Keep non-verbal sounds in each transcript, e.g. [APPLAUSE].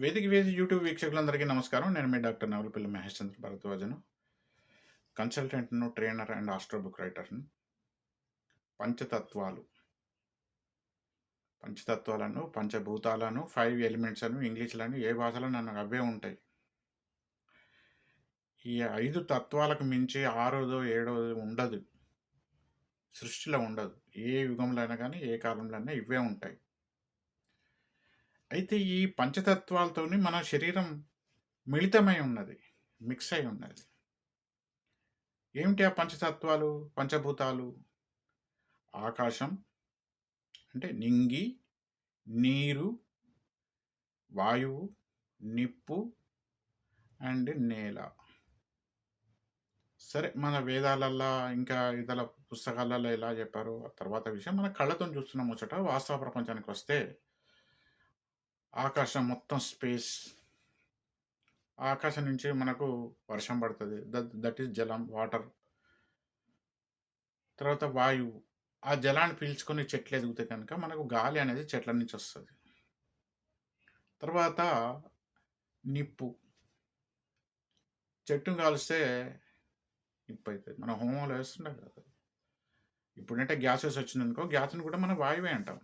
వేదిక వేది యూట్యూబ్ వీక్షకులందరికీ నమస్కారం. నేను మీ డాక్టర్ నవలపల్లి మహేష్ చంద్ర భరద్వాజను కన్సల్టెంట్ను ట్రైనర్ అండ్ ఆస్ట్రో బుక్ రైటర్ను. పంచతత్వాలు. పంచతత్వాలను పంచభూతాలను ఫైవ్ ఎలిమెంట్స్ అని ఇంగ్లీష్లను ఏ భాషలో నన్ను అవే ఉంటాయి. ఈ ఐదు తత్వాలకు మించి ఆరోదో ఏడోదో ఉండదు. సృష్టిలో ఉండదు. ఏ యుగంలో అయినా కానీ ఏ కాలంలో అయినా ఇవే ఉంటాయి. అయితే ఈ పంచతత్వాలతోని మన శరీరం మిళితమై ఉన్నది మిక్స్ అయి ఉన్నది. ఏమిటి ఆ పంచతత్వాలు పంచభూతాలు? ఆకాశం అంటే నింగి నీరు వాయువు నిప్పు అండ్ నేల. సరే మన వేదాలల్లో ఇంకా ఇతర పుస్తకాలలో ఎలా చెప్పారో ఆ తర్వాత విషయం మన కళ్ళతో చూస్తున్న ముచ్చట వాస్తవ ప్రపంచానికి వస్తే ఆకాశం మొత్తం స్పేస్ ఆకాశం నుంచి మనకు వర్షం పడుతుంది. దట్ దట్ ఈస్ జలం వాటర్. తర్వాత వాయువు. ఆ జలాన్ని పీల్చుకొని చెట్లు ఎదుగుతాయి కనుక మనకు గాలి అనేది చెట్ల నుంచి వస్తుంది. తర్వాత నిప్పు. చెట్టును కాలిస్తే నిప్పు అవుతుంది మన హోమంలో వేస్తుండే కదా. ఇప్పుడంటే గ్యాసెస్ వచ్చిందనుకో గ్యాస్ని కూడా మనం వాయువే అంటాం.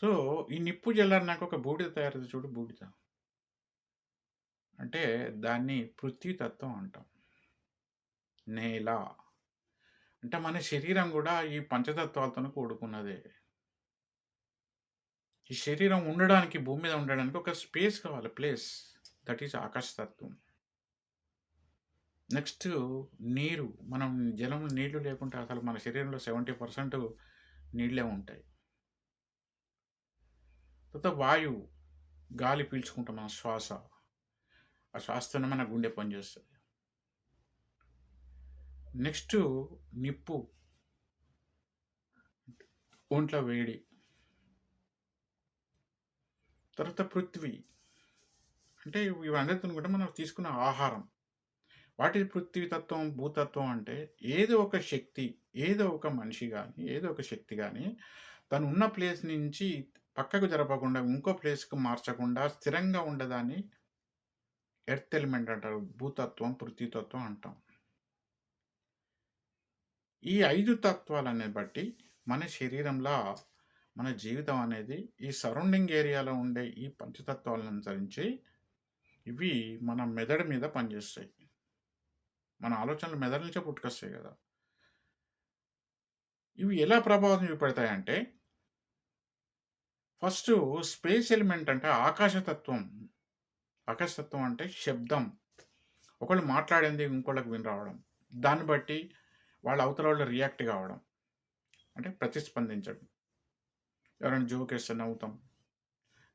సో ఈ నిప్పు జల్లారినాక ఒక బూడిద తయారు చూడు బూడిద. అంటే దాన్ని పృథ్వీతత్వం అంటాం. నేల. అంటే మన శరీరం కూడా ఈ పంచతత్వాలతో కూడుకున్నదే. ఈ శరీరం ఉండడానికి భూమి మీద ఉండడానికి ఒక స్పేస్ కావాలి ప్లేస్. దట్ ఈస్ ఆకాశతత్వం. నెక్స్ట్ నీరు. మనం జలం నీళ్ళు లేకుంటే అసలు మన శరీరంలో సెవెంటీ పర్సెంట్ నీళ్ళే ఉంటాయి. తర్వాత వాయువు గాలి పీల్చుకుంటాం మన శ్వాస. ఆ శ్వాసతోనే మన గుండె పనిచేస్తుంది. నెక్స్ట్ నిప్పు. ఒంట్లో వేడి. తర్వాత పృథ్వీ. అంటే ఇవన్నీ కూడా మనం తీసుకున్న ఆహారం. వాటి పృథ్వీతత్వం భూతత్వం అంటే ఏదో ఒక శక్తి ఏదో ఒక మనిషి కానీ ఏదో ఒక శక్తి కానీ తను ఉన్న ప్లేస్ నుంచి పక్కకు జరపకుండా ఇంకో ప్లేస్కి మార్చకుండా స్థిరంగా ఉండదాన్ని ఎర్త్ ఎలిమెంట్ అంటారు భూతత్వం పృథ్వీతత్వం అంటాం. ఈ ఐదు తత్వాలనే బట్టి మన శరీరంలో మన జీవితం అనేది ఈ సరౌండింగ్ ఏరియాలో ఉండే ఈ పంచతత్వాలను అనుసరించి ఇవి మన మెదడు మీద పనిచేస్తాయి. మన ఆలోచనలు మెదడు నుంచే పుట్టుకొస్తాయి కదా. ఇవి ఎలా ప్రభావం చూపెడతాయంటే ఫస్ట్ స్పేస్ ఎలిమెంట్ అంటే ఆకాశతత్వం. ఆకాశతత్వం అంటే శబ్దం. ఒకళ్ళు మాట్లాడింది ఇంకోళ్ళకి విని రావడం దాన్ని బట్టి వాళ్ళ అవతల వాళ్ళు రియాక్ట్ కావడం. అంటే ప్రతిస్పందించడం. ఎవరైనా జోక్ వేస్తే నవ్వుతాం.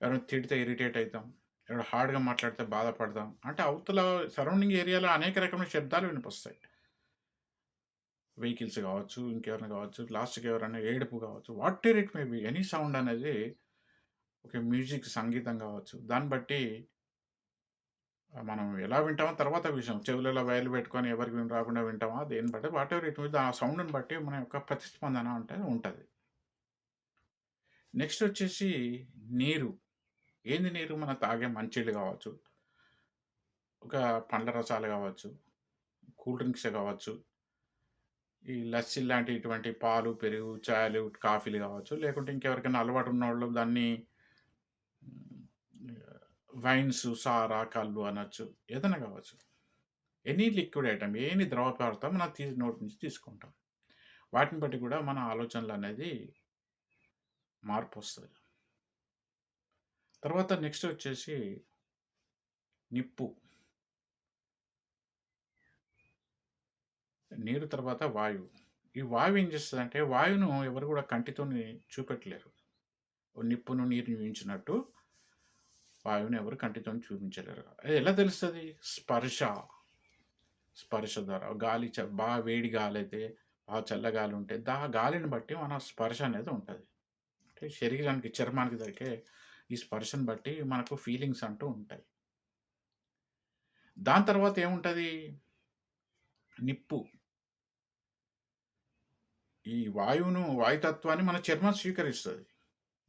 ఎవరైనా తిడితే ఇరిటేట్ అవుతాం ఎవరైనా హార్డ్గా మాట్లాడితే బాధపడతాం. అంటే అవతల సరౌండింగ్ ఏరియాలో అనేక రకమైన శబ్దాలు వినిపిస్తాయి. వెహికల్స్ కావచ్చు ఇంకెవరైనా కావచ్చు లాస్ట్కి ఎవరైనా ఏడుపు కావచ్చు what it may be any sound అనేది ఓకే మ్యూజిక్ సంగీతం కావచ్చు. దాన్ని బట్టి మనం ఎలా వింటామో తర్వాత విషయం. చెవులలో వైర్లు పెట్టుకొని ఎవరికి విని రాకుండా వింటామా దేన్ని బట్టి వాట్ ఎవర్ ఇట్ మీద ఆ సౌండ్ని బట్టి మన యొక్క ప్రతిస్పందన అంటే ఉంటుంది. నెక్స్ట్ వచ్చేసి నీరు. ఏంది నీరు? మనం తాగే మంచిళ్ళు కావచ్చు. ఒక పండ్ల రసాలు కావచ్చు. కూల్ డ్రింక్స్ కావచ్చు. ఈ లస్సీ లాంటి ఇటువంటి పాలు పెరుగు చాయలు కాఫీలు కావచ్చు. లేకుంటే ఇంకెవరికైనా అలవాటు ఉన్న వాళ్ళు దాన్ని వైన్స్ సారా కళ్ళు అనొచ్చు ఏదైనా కావచ్చు. ఎనీ లిక్విడ్ ఐటమ్ ఏని ద్రవ పదార్థం మనం తీ నోటి నుంచి తీసుకుంటాం. వాటిని బట్టి కూడా మన ఆలోచనలు అనేది మార్పు వస్తుంది. తర్వాత నెక్స్ట్ వచ్చేసి నిప్పు. నీరు తర్వాత వాయువు. ఈ వాయువు ఏం చేస్తుంది అంటే వాయువును ఎవరు కూడా కంటితో చూపెట్టలేరు. నిప్పును నీరుని ఉంచినట్టు వాయువుని ఎవరు కంటితో చూపించలేరు. అది ఎలా తెలుస్తుంది? స్పర్శ. స్పర్శ ద్వారా. గాలి చ బాగా వేడి గాలి అయితే బాగా చల్లగాలి ఉంటే దా గాలిని బట్టి మన స్పర్శ అనేది ఉంటుంది. అంటే శరీరానికి చర్మానికి దొరికే ఈ స్పర్శను బట్టి మనకు ఫీలింగ్స్ అంటూ ఉంటాయి. దాని తర్వాత ఏముంటుంది? నిప్పు. ఈ వాయువును వాయుతత్వాన్ని మన చర్మం స్వీకరిస్తుంది.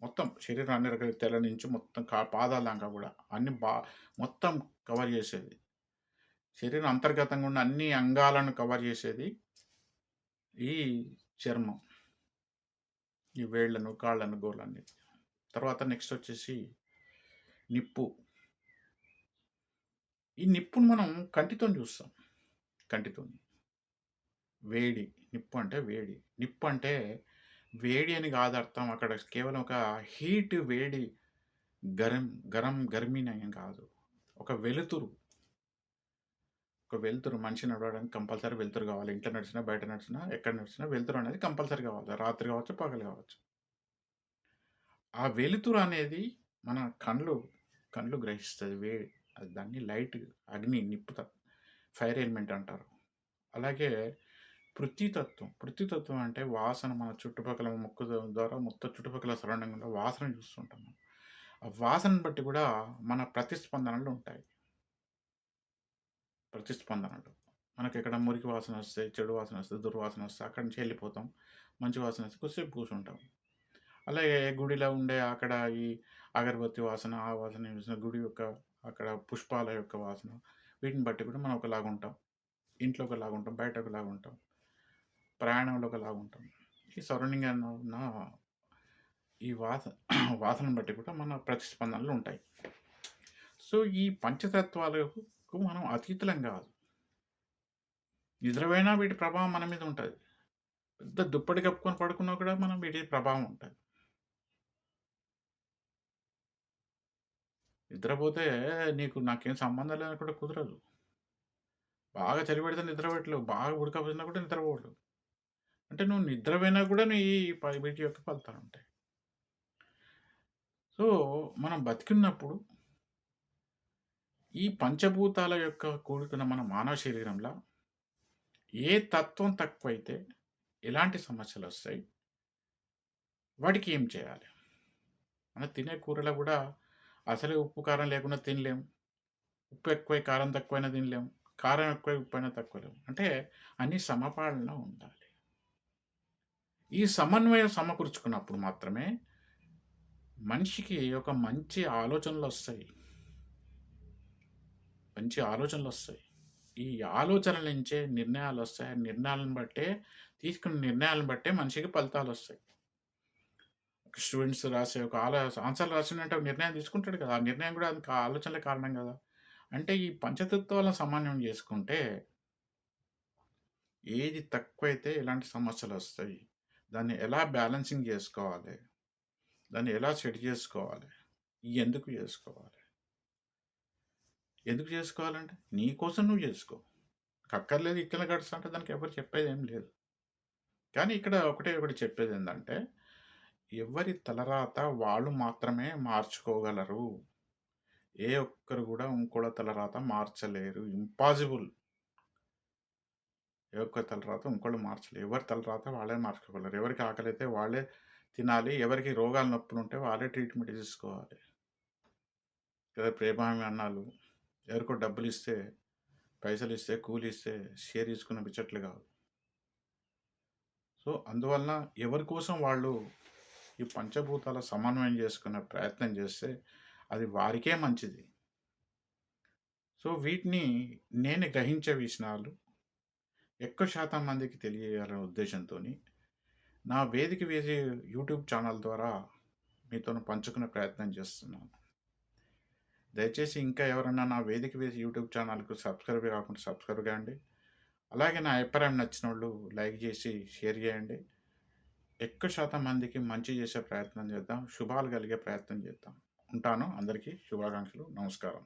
మొత్తం శరీరం అన్ని రకాల తెల్ల నుంచి మొత్తం కా పాదాల దాకా కూడా అన్ని బా మొత్తం కవర్ చేసేది. శరీరం అంతర్గతంగా ఉన్న అన్ని అంగాలను కవర్ చేసేది ఈ చర్మం. ఈ వేళ్ళను కాళ్ళను గోళ్ళని తర్వాత నెక్స్ట్ వచ్చేసి నిప్పు. ఈ నిప్పును మనం కంటితో చూస్తాం. కంటితో వేడి. నిప్పు అంటే వేడి. నిప్పు అంటే వేడి అని కాదు అర్థం. అక్కడ కేవలం ఒక హీట్ వేడి గరం గరం గర్మీని అని కాదు. ఒక వెలుతురు. ఒక వెలుతురు. మనిషి నడవడానికి కంపల్సరీ వెలుతురు కావాలి. ఇంట్లో నడిచినా బయట నడిచినా ఎక్కడ నడిచినా వెలుతురు అనేది కంపల్సరీ కావాలి. రాత్రి కావచ్చు పగలు కావచ్చు. ఆ వెలుతురు అనేది మన కళ్ళు కళ్ళు గ్రహిస్తుంది వే అది దాన్ని లైట్ అగ్ని నిప్పుత ఫైర్ ఎలిమెంట్ అంటారు. అలాగే పృథ్వీతత్వం పృథ్వీతత్వం అంటే వాసన మన చుట్టుపక్కల మొక్క ద్వారా మొత్తం చుట్టుపక్కల సరౌండింగ్ ఉన్న వాసన చూస్తుంటాం ఆ వాసనను బట్టి కూడా మన ప్రతిస్పందనలు ఉంటాయి. ప్రతిస్పందనలు. మనకి ఇక్కడ మురికి వాసన వస్తే చెడు వాసన వస్తే దుర్వాసన వస్తే అక్కడి నుంచి వెళ్ళిపోతాం. మంచి వాసన వస్తే కొద్దిసేపు కూర్చుంటాం. అలాగే గుడిలో ఉండే అక్కడ ఈ అగరబత్తి వాసన ఆ వాసన చూసిన గుడి యొక్క అక్కడ పుష్పాల యొక్క వాసన వీటిని బట్టి కూడా మనం ఒకలాగా ఉంటాం ఇంట్లో ఒకలాగా ఉంటాం బయట ఒకలాగా ఉంటాం ప్రయాణంలో ఒకలాగా ఉంటుంది ఈ సరౌండింగ్ ఉన్న ఈ వాస [CLEARS THROAT] వాసన బట్టి కూడా మన ప్రతిస్పందనలు ఉంటాయి. సో ఈ పంచతత్వాలకు మనం అతీతులం కాదు. నిద్రపోయినా వీటి ప్రభావం మన మీద ఉంటుంది. పెద్ద దుప్పటి కప్పుకొని పడుకున్నా కూడా మనం వీటి ప్రభావం ఉంటుంది. నిద్రపోతే నీకు నాకేం సంబంధం లేదని కూడా కుదరదు. బాగా చలి పెడితే నిద్ర బాగా ఉడకపోయినా కూడా నిద్రపోవట్లేవు. అంటే నువ్వు నిద్రపోయినా కూడా నీ ఈ వీటి యొక్క ఫలితాలు ఉంటాయి. సో మనం బతికున్నప్పుడు ఈ పంచభూతాల యొక్క కూడుకున్న మన మానవ శరీరంలో ఏ తత్వం తక్కువైతే ఎలాంటి సమస్యలు వస్తాయి? వాటికి ఏం చేయాలి? మన తినే కూరలో కూడా అసలే ఉప్పు కారం లేకుండా తినలేం. ఉప్పు ఎక్కువై కారం తక్కువైనా తినలేం. కారం ఎక్కువై ఉప్పు అయినా తక్కువ లేము అంటే అన్ని సమపాలన ఉండాలి. ఈ సమన్వయం సమకూర్చుకున్నప్పుడు మాత్రమే మనిషికి ఒక మంచి ఆలోచనలు వస్తాయి. మంచి ఆలోచనలు వస్తాయి. ఈ ఆలోచనల నుంచే నిర్ణయాలు వస్తాయి. నిర్ణయాలను బట్టే తీసుకున్న నిర్ణయాలను బట్టే మనిషికి ఫలితాలు వస్తాయి. స్టూడెంట్స్ రాసే ఒక ఆలో ఆన్సర్ రాసినట్టు ఒక నిర్ణయం తీసుకుంటాడు కదా. ఆ నిర్ణయం కూడా అది ఆలోచనలే కారణం కదా. అంటే ఈ పంచతత్వాలను సమన్వయం చేసుకుంటే ఏది తక్కువైతే ఎలాంటి సమస్యలు వస్తాయి. దాన్ని ఎలా బ్యాలెన్సింగ్ చేసుకోవాలి? దాన్ని ఎలా సెట్ చేసుకోవాలి? ఎందుకు చేసుకోవాలి? ఎందుకు చేసుకోవాలంటే నీ కోసం నువ్వు చేసుకో. కక్కర్లేదు ఇక్కడ గడుస్తుంటే దానికి ఎవరు చెప్పేది ఏం లేదు. కానీ ఇక్కడ ఒకటే ఒకటి చెప్పేది ఏంటంటే ఎవరి తలరాత వాళ్ళు మాత్రమే మార్చుకోగలరు. ఏ ఒక్కరు కూడా ఇంకోళ్ళ తలరాత మార్చలేరు. ఇంపాసిబుల్ ఎవరికో తల తలరాత ఇంకోళ్ళు మార్చలేరు. ఎవరి తలరాత వాళ్ళే మార్చుకోగలరు. ఎవరికి ఆకలి అయితే వాళ్ళే తినాలి. ఎవరికి రోగాలు నొప్పులు ఉంటే వాళ్ళే ట్రీట్మెంట్ తీసుకోవాలి. ఎవరు ప్రేమామి అన్నాలు ఎవరికో డబ్బులు ఇస్తే పైసలు ఇస్తే కూలి ఇస్తే షేర్ తీసుకున్న పిచ్చట్లు కాదు సో అందువలన ఎవరి కోసం వాళ్ళు ఈ పంచభూతాల సమన్వయం చేసుకునే ప్రయత్నం చేస్తే అది వారికే మంచిది. సో వీటిని నేను గ్రహించే విషయాలు ఎక్కువ శాతం మందికి తెలియజేయాలనే ఉద్దేశంతో నా వేదిక వేసి యూట్యూబ్ ఛానల్ ద్వారా మీతో పంచుకునే ప్రయత్నం చేస్తున్నాను. దయచేసి ఇంకా ఎవరన్నా నా వేదిక వేసి యూట్యూబ్ ఛానల్కు సబ్స్క్రైబ్ కాకుండా సబ్స్క్రైబ్ కాండి అలాగే నా అభిప్రాయం నచ్చిన వాళ్ళు లైక్ చేసి షేర్ చేయండి. ఎక్కువ శాతం మందికి మంచి చేసే ప్రయత్నం చేద్దాం. శుభాలు కలిగే ప్రయత్నం చేద్దాం. ఉంటాను. అందరికీ శుభాకాంక్షలు. నమస్కారం.